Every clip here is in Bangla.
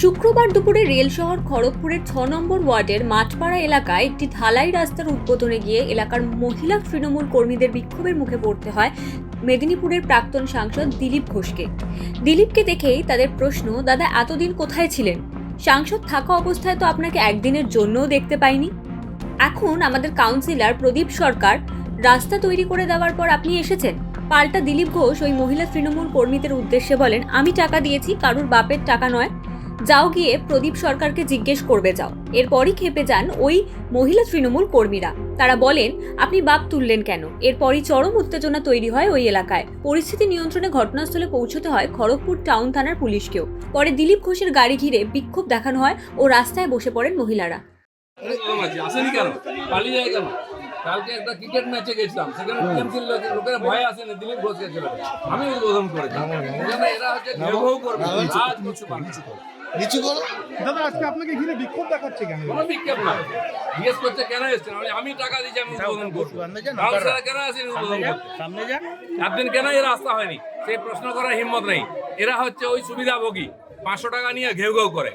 শুক্রবার দুপুরে রেল শহর খড়গপুরের ছ নম্বর ওয়ার্ডের মাঠপাড়া এলাকায় একটি ঢালাই রাস্তার উদ্বোধনে গিয়ে এলাকার মহিলা তৃণমূল কর্মীদের বিক্ষোভের মুখে পড়তে হয় মেদিনীপুরের প্রাক্তন সাংসদ দিলীপ ঘোষকে। দিলীপকে দেখেই তাদের প্রশ্ন, দাদা, এতদিন কোথায় ছিলেন? সাংসদ থাকা অবস্থায় তো আপনাকে একদিনের জন্যও দেখতে পাইনি। এখন আমাদের কাউন্সিলর প্রদীপ সরকার রাস্তা তৈরি করে দেওয়ার পর আপনি এসেছেন। পাল্টা দিলীপ ঘোষ ওই মহিলা তৃণমূল কর্মীদের উদ্দেশ্যে বলেন, আমি টাকা দিয়েছি, কারুর বাপের টাকা নয়। যাও গিয়ে প্রদীপ সরকারকে জিজ্ঞেস করবে যাও। এরপরই খেপে যান ওই মহিলা তৃণমূল কর্মীরা। তারা বলেন আপনি বাপ তুললেন কেন? এরপরই চরম উত্তেজনা তৈরি হয় ওই এলাকায়। পরিস্থিতি নিয়ন্ত্রণে ঘটনাস্থলে পৌঁছতে হয় খড়গপুর টাউন থানার পুলিশকেও। পরে দিলীপ ঘোষের গাড়ি ঘিরে বিক্ষোভ দেখানো হয় ও রাস্তায় বসে পড়েন মহিলারা। আসেনি কেন? পালিয়ে যায় কেন? কালকে একটা ক্রিকেট ম্যাচে গেছিলাম সেখানে টিএমসির লোকেরা ভয় আসেনি দিলীপ ঘোষ গেছিল আমি উদ্বোধন করেছি। এরা হচ্ছে করবে আজ কিছু নিচু করো। দাদা আজকে আপনাকে ঘিরে বিক্ষোভ দেখাচ্ছে কেন? কোনো বিক্ষেপ না। জিজ্ঞেস করছে কেন এসছেন? আমি টাকা দিয়েছি আমি উদ্বোধন কাউন্সিলর কেন আসেনি উদ্বোধন সামনে যান। একদিন কেন এর রাস্তা হয়নি? সেই প্রশ্ন করার হিম্মত নেই। এরা হচ্ছে ওই সুবিধাভোগী। পাঁচশো টাকা নিয়ে ঘেউ ঘেউ করে।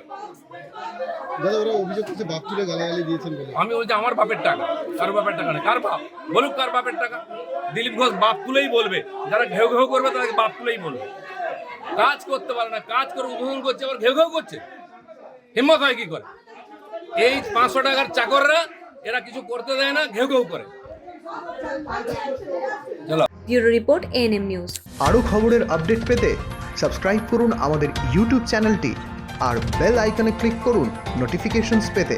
দাদা ওরা অভিযোগ করছে বাপ তুলে গালাগালি দিয়েছেন বলে। আমি বলছি আমার বাপের টাকা। কার বাপের টাকা না কার বাপ? বলুক কার বাপের টাকা। দিলীপ ঘোষ বাপ তুলেই বলবে। যারা ঘেউ ঘেউ করবে তাদেরকে বাপ তুলেই বলবে। কাজ করতে পারে না কাজ করে উদ্বোধন করছে আবার ঘেউ ঘেউ করছে। হিম্মত হয় কি করে? এই পাঁচশো টাকার চাকররা এরা কিছু করতে দেয় না ঘেউ ঘেউ করে। চলো। Bureau report ANM news. আরও খবরের আপডেট পেতে সাবস্ক্রাইব করুন আমাদের ইউটিউব চ্যানেলটি আর বেল আইকনে ক্লিক করুন নোটিফিকেশনস পেতে।